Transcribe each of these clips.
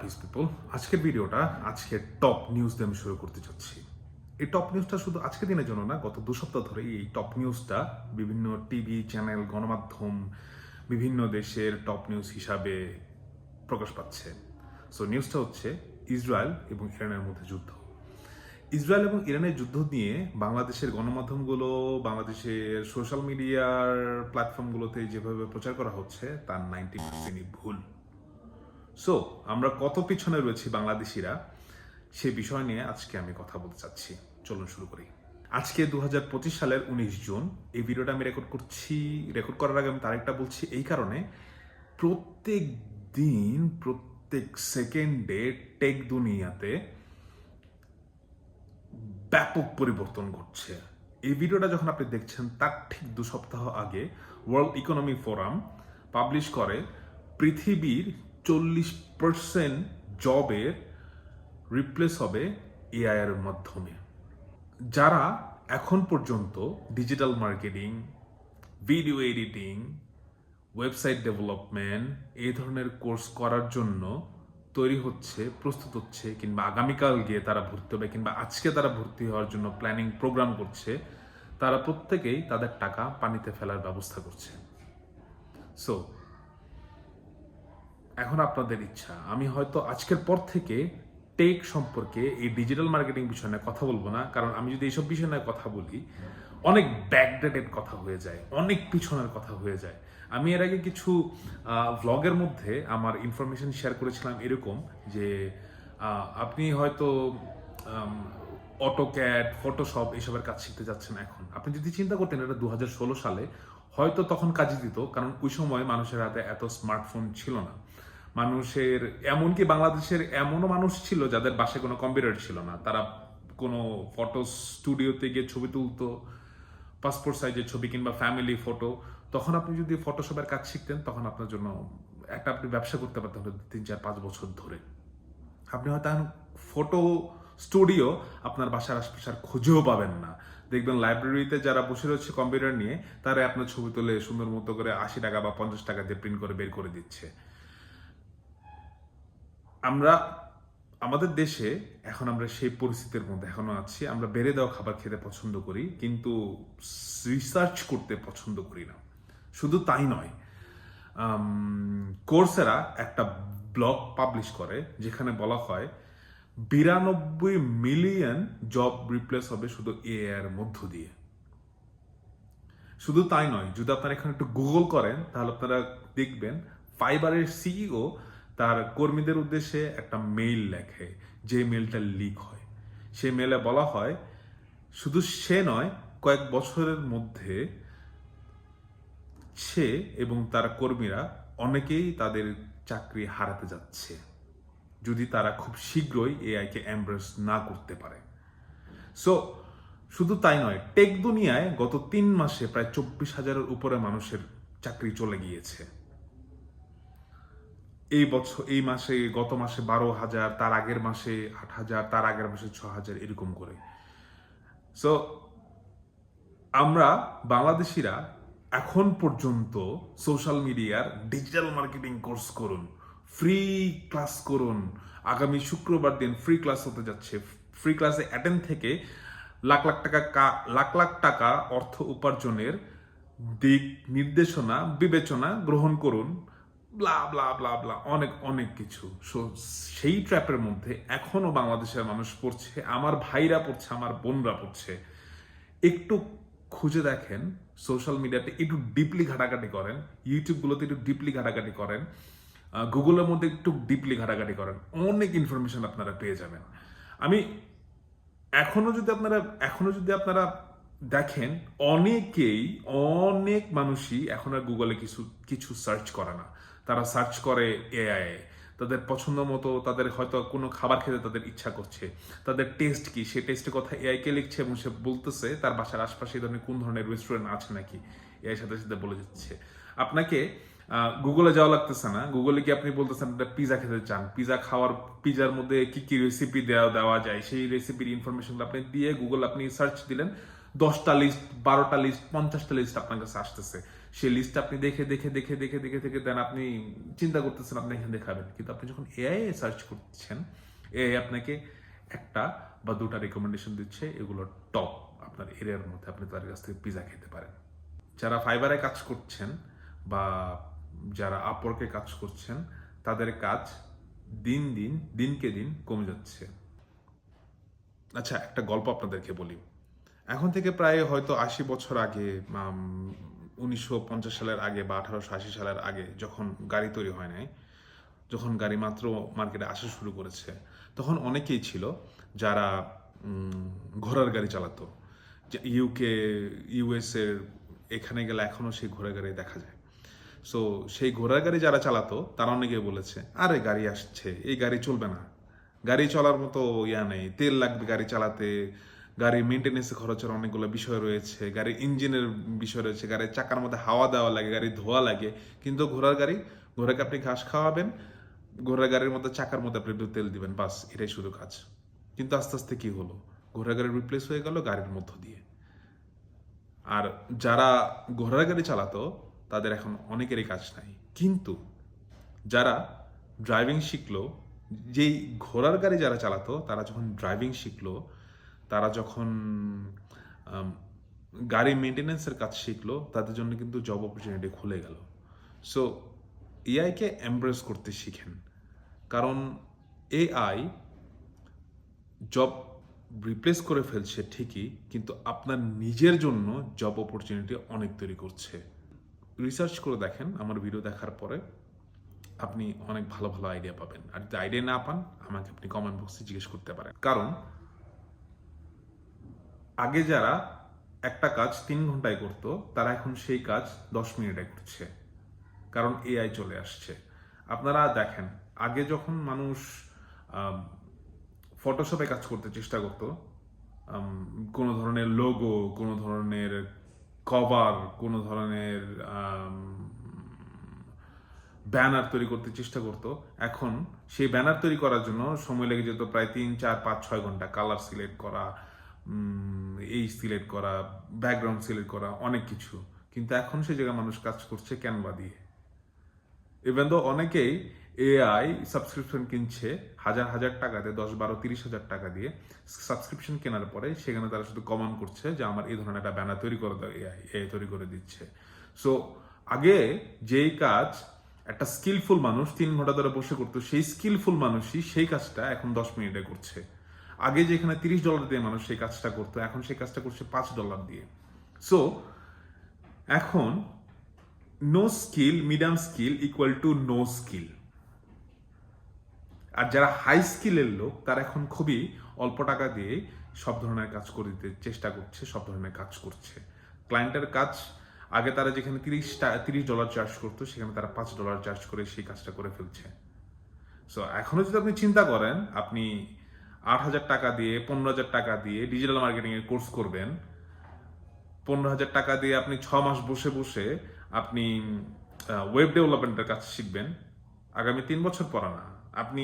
Piece people আজকের ভিডিওটা, আজকের টপ নিউজ দিয়ে আমি শুরু করতে চাচ্ছি। এই টপ নিউজটা শুধু আজকের দিনের জন্য না, গত দু সপ্তাহ ধরে এই টপ নিউজটা বিভিন্ন টিভি চ্যানেল গণমাধ্যম, বিভিন্ন দেশের টপ নিউজ হিসাবে প্রকাশ পাচ্ছে। সো নিউজটা হচ্ছে ইসরায়েল এবং ইরানের মধ্যে যুদ্ধ। ইসরায়েল এবং ইরানের যুদ্ধ নিয়ে বাংলাদেশের গণমাধ্যমগুলো, বাংলাদেশের সোশ্যাল মিডিয়ার প্ল্যাটফর্মগুলোতে যেভাবে প্রচার করা হচ্ছে, তার নাইনটি পার্সেন্টই ভুল। সো আমরা কত পিছনে রয়েছি বাংলাদেশিরা, সে বিষয় নিয়ে আজকে আমি কথা বলতে চাচ্ছি। চলুন শুরু করি। আজকে দুহাজার পঁচিশ সালের উনিশ জুন, এই ভিডিওটা আমি রেকর্ড করছি রেকর্ড করার আগে আমি তারিখটা বলছি, এই কারণে প্রত্যেক দিন, প্রত্যেক সেকেন্ডে টেক দুনিয়াতে ব্যাপক পরিবর্তন ঘটছে। এই ভিডিওটা যখন আপনি দেখছেন, তার ঠিক দু সপ্তাহ আগে ওয়ার্ল্ড ইকোনমি ফোরাম পাবলিশ করে, পৃথিবীর চল্লিশ পার্সেন্ট জবের রিপ্লেস হবে এআই এর মাধ্যমে। যারা এখন পর্যন্ত digital marketing video editing website development এই ধরনের কোর্স করার জন্য তৈরি হচ্ছে, প্রস্তুত হচ্ছে কিংবা আগামীকাল গিয়ে তারা ভর্তি হবে কিংবা আজকে তারা ভর্তি হওয়ার জন্য প্ল্যানিং প্রোগ্রাম করছে, তারা প্রত্যেকেই তাদের টাকা পানিতে ফেলার ব্যবস্থা করছে। সো এখন আপনাদের ইচ্ছা। আমি হয়তো আজকের পর থেকে টেক সম্পর্কে এই ডিজিটাল মার্কেটিং বিষয় নিয়ে কথা বলব না, কারণ আমি যদি এইসব বিষয় নিয়ে কথা বলি, অনেক ব্যাকডেটেড কথা হয়ে যায়, অনেক পিছনের কথা হয়ে যায়। আমি এর আগে কিছু ভ্লগের মধ্যে আমার ইনফরমেশন শেয়ার করেছিলাম এরকম যে আপনি হয়তো অটোক্যাড ফটোশপ এসবের কাজ শিখতে যাচ্ছেন এখন। আপনি যদি চিন্তা করতেন এটা দু হাজার ষোলো সালে হয়তো তখন কাজে দিত, কারণ ওই সময় মানুষের হাতে এত স্মার্টফোন ছিল না। মানুষের, এমনকি বাংলাদেশের এমনও মানুষ ছিল যাদের বাসায় কোনো কম্পিউটার ছিল না। তারা কোনো ফটো স্টুডিওতে গিয়ে ছবি তুলতো পাসপোর্ট সাইজের ছবি কিংবা ফ্যামিলি ফটো তখন আপনি যদি ফটোশপের কাজ শিখতেন, তখন আপনার জন্য একটা আপনি ব্যবসা করতে পারতেন তিন, চার, পাঁচ বছর ধরে। আপনি হয়তো ফটো স্টুডিও আপনার বাসার আশপাশার খুঁজেও পাবেন না। দেখবেন লাইব্রেরিতে যারা বসে রয়েছে কম্পিউটার নিয়ে, তারা আপনার ছবি তুলে সুন্দর মতো করে আশি টাকা বা পঞ্চাশ টাকা দিয়ে প্রিন্ট করে বের করে দিচ্ছে। আমরা, আমাদের দেশে এখন আমরা সেই পরিস্থিতির মধ্যে এখনও আছি। আমরা বেড়ে দেওয়া খাবার খেতে পছন্দ করি, কিন্তু রিসার্চ করতে পছন্দ করি না। শুধু তাই নয় কোর্সেরা একটা ব্লগ পাবলিশ করে, যেখানে বলা হয় বিরানব্বই মিলিয়ন জব রিপ্লেস হবে শুধু এ এর মধ্য দিয়ে। শুধু তাই নয়, যদি আপনারা এখানে একটু গুগল করেন, তাহলে আপনারা দেখবেন ফাইবারের সিইও তার কর্মীদের উদ্দেশ্যে একটা মেইল লেখে, যে মেইলটা লিক হয়। সেই মেলে বলা হয়, শুধু সে নয়, কয়েক বছরের মধ্যে সে এবং তার কর্মীরা অনেকেই তাদের চাকরি হারাতে যাচ্ছে। যদি তারা খুব শীঘ্রই এআইকে এমব্রেস না করতে পারে। সো শুধু তাই নয় টেক দুনিয়ায় গত তিন মাসে প্রায় চব্বিশ হাজারের উপরে মানুষের চাকরি চলে গিয়েছে। এই বছর, এই মাসে, গত মাসে বারো হাজার, তার আগের মাসে আট হাজার, তার আগের মাসে ছ হাজার, এরকম করে। সো আমরা বাংলাদেশিরা এখন পর্যন্ত সোশ্যাল মিডিয়ার ডিজিটাল মার্কেটিং কোর্স করুন। ফ্রি ক্লাস করুন। আগামী শুক্রবার দিন ফ্রি ক্লাস হতে যাচ্ছে। ফ্রি ক্লাসে অ্যাটেন্ড থেকে লাখ লাখ টাকা লাখ লাখ টাকা অর্থ উপার্জনের দিক নির্দেশনা, বিবেচনা গ্রহণ করুন। ব্লা ব্লা ব্লা ব্লা অনেক অনেক কিছু। সো সেই ট্র্যাপের মধ্যে এখনও বাংলাদেশের মানুষ পড়ছে, আমার ভাইরা পড়ছে, আমার বোনরা পড়ছে। একটু খুঁজে দেখেন সোশ্যাল মিডিয়াতে একটু ডিপলি ঘাটাঘাটি করেন ইউটিউবগুলোতে একটু ডিপলি ঘাটাঘাটি করেন। গুগলের মধ্যে একটু ডিপলি ঘাটাঘাটি করেন। অনেক ইনফরমেশন আপনারা পেয়ে যাবেন। আমি এখনও যদি আপনারা, এখনও যদি আপনারা দেখেন, অনেকেই, অনেক মানুষই এখন আর গুগলে কিছু কিছু সার্চ করে না। তারা সার্চ করে এআই তাদের পছন্দ মতো, তাদের হয়তো কোনো খাবার খেতে তাদের ইচ্ছা করছে। তাদের টেস্ট কি? সে টেস্টের কথা এআই কে লিখছে এবং সে বলতেছে, তার বাসার আশপাশে ধরনের কোন ধরনের রেস্টুরেন্ট আছে নাকি? এআই সাথে সাথে বলে দিচ্ছে। আপনাকে গুগলে যাওয়া লাগতেছে না। গুগলে কি আপনি বলতেছেন একটা পিজা খেতে চান? পিজা খাওয়ার পিজার মধ্যে কি কি রেসিপি দেওয়া দেওয়া যায়? সেই রেসিপির ইনফরমেশন আপনি দিয়ে গুগল আপনি সার্চ দিলেন, দশটা লিস্ট বারোটা লিস্ট পঞ্চাশটা লিস্ট আপনার কাছে আসতেছে। সেই লিস্ট আপনি দেখে দেখে দেখে দেখে দেখে দেখে দেন আপনি চিন্তা করতেছেন, আপনি এখানে দেখাবেন কিন্তু আপনি যখন এআই সার্চ করছেন এআই আপনাকে একটা বা দুটা রেকমেন্ডেশন দিচ্ছে, এগুলো টপ আপনার এরিয়ার মধ্যে আপনি তাদের কাছ থেকে পিজা খেতে পারেন। যারা ফাইবারে কাজ করছেন বা যারা আপরকে কাজ করছেন, তাদের কাজ দিন দিন, দিনকে দিন কমে যাচ্ছে। আচ্ছা একটা গল্প আপনাদেরকে বলি। এখন থেকে প্রায় হয়তো আশি বছর আগে উনিশশো পঞ্চাশ সালের আগে বা আঠারোশো আশি সালের আগে যখন গাড়ি তৈরি হয় নাই, যখন গাড়ি মাত্র মার্কেটে আসা শুরু করেছে, তখন অনেকেই ছিল যারা ঘোড়ার গাড়ি চালাতো। ইউকে ইউএস এর, এখানে গেলে এখনও সেই ঘোড়ার গাড়ি দেখা যায়। সো সেই ঘোড়ার গাড়ি যারা চালাতো, তারা অনেকে বলেছে, আরে, গাড়ি আসছে, এই গাড়ি চলবে না। গাড়ি চলার মতো ইয়া নেই, তেল লাগবে গাড়ি চালাতে গাড়ির মেনটেন্যান্সে খরচের অনেকগুলো বিষয় রয়েছে গাড়ির ইঞ্জিনের বিষয় রয়েছে, গাড়ির চাকার মধ্যে হাওয়া দেওয়া লাগে গাড়ির ধোয়া লাগে, কিন্তু ঘোড়ার গাড়ি, ঘোড়াকে আপনি ঘাস খাওয়াবেন, ঘোড়ার গাড়ির মধ্যে, চাকার মধ্যে আপনি একটু তেল দিবেন, বাস, এটাই শুধু কাজ। কিন্তু আস্তে আস্তে কি হলো? ঘোড়ার গাড়ি রিপ্লেস হয়ে গেল গাড়ির মধ্য দিয়ে। আর যারা ঘোড়ার গাড়ি চালাতো তাদের এখন অনেকেরই কাজ নাই। কিন্তু যারা ড্রাইভিং শিখলো, যেই ঘোড়ার গাড়ি যারা চালাতো, তারা যখন ড্রাইভিং শিখলো, তারা যখন গাড়ি মেনটেন্যান্সের কাজ শিখলো, তাদের জন্য কিন্তু জব অপরচুনিটি খুলে গেল। সো এআইকে এমব্রেস করতে শিখেন। কারণ এআই জব রিপ্লেস করে ফেলছে ঠিকই, কিন্তু আপনার নিজের জন্য জব অপরচুনিটি অনেক তৈরি করছে। রিসার্চ করে দেখেন আমার ভিডিও দেখার পরে আপনি অনেক ভালো ভালো আইডিয়া পাবেন। আর যদি আইডিয়া না পান, আমাকে আপনি কমেন্ট বক্সে জিজ্ঞেস করতে পারেন। কারণ আগে যারা একটা কাজ তিন ঘন্টায় করতো, তারা এখন সেই কাজ দশ মিনিটে করছে। কারণ এআই চলে আসছে। আপনারা দেখেন, আগে যখন মানুষ ফটোশপে কাজ করতে চেষ্টা করতো কোনো ধরনের লোগো কোনো ধরনের কভার, কোনো ধরনের ব্যানার তৈরি করতে চেষ্টা করতো। এখন সেই ব্যানার তৈরি করার জন্য সময় লেগে যেত প্রায় তিন, চার, পাঁচ, ছয় ঘণ্টা কালার সিলেক্ট করা এই সিলেক্ট করা, ব্যাকগ্রাউন্ড সিলেক্ট করা, অনেক কিছু। কিন্তু এখন সে জায়গায় মানুষ কাজ করছে ক্যানভা দিয়ে। ইভেন তো অনেকেই এআই সাবস্ক্রিপশন কিনছে হাজার হাজার টাকা দিয়ে, দশ বারো, তিরিশ হাজার টাকা দিয়ে। সাবস্ক্রিপশন কেনার পরে সেখানে তারা শুধু কমেন্ট করছে যে আমার এই ধরনের একটা ব্যানার তৈরি করে দাও এআই এআই তৈরি করে দিচ্ছে। সো আগে যেই কাজ একটা স্কিলফুল মানুষ তিন ঘণ্টা ধরে বসে করতো, সেই স্কিলফুল মানুষই সেই কাজটা এখন দশ মিনিটে করছে। আগে যেখানে তিরিশ ডলার দিয়ে মানুষ সেই কাজটা করতো, এখন সেই কাজটা করছে পাঁচ ডলার দিয়ে। সো এখন no skill medium skill equal to no skill আর যারা হাই স্কিলের লোক, তারা এখন খুবই অল্প টাকা দিয়ে সব ধরনের কাজ করে দিতে চেষ্টা করছে, সব ধরনের কাজ করছে। ক্লায়েন্টের কাজ, আগে তারা যেখানে তিরিশ তিরিশ ডলার চার্জ করতো, সেখানে তারা পাঁচ ডলার চার্জ করে সেই কাজটা করে ফেলছে। সো এখনও যদি আপনি চিন্তা করেন, আপনি আট হাজার টাকা দিয়ে, পনেরো হাজার টাকা দিয়ে ডিজিটাল মার্কেটিং এর কোর্স করবেন, পনেরো হাজার টাকা দিয়ে আপনি ছ মাস বসে বসে আপনি ওয়েব ডেভেলপমেন্টের কাজ শিখবেন, আগামী তিন বছর পর না আপনি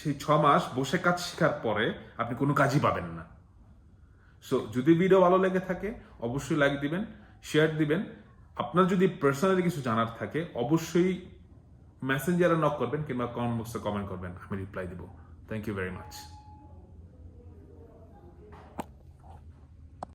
সেই ছ মাস বসে কাজ শেখার পরে আপনি কোনো কাজই পাবেন না। সো যদি ভিডিও ভালো লেগে থাকে, অবশ্যই লাইক দিবেন শেয়ার দিবেন। আপনার যদি পার্সোনালি কিছু জানার থাকে, অবশ্যই মেসেঞ্জারে নক করবেন কিংবা কমেন্ট বক্সে কমেন্ট করবেন, আমি রিপ্লাই দিব। Thank you very much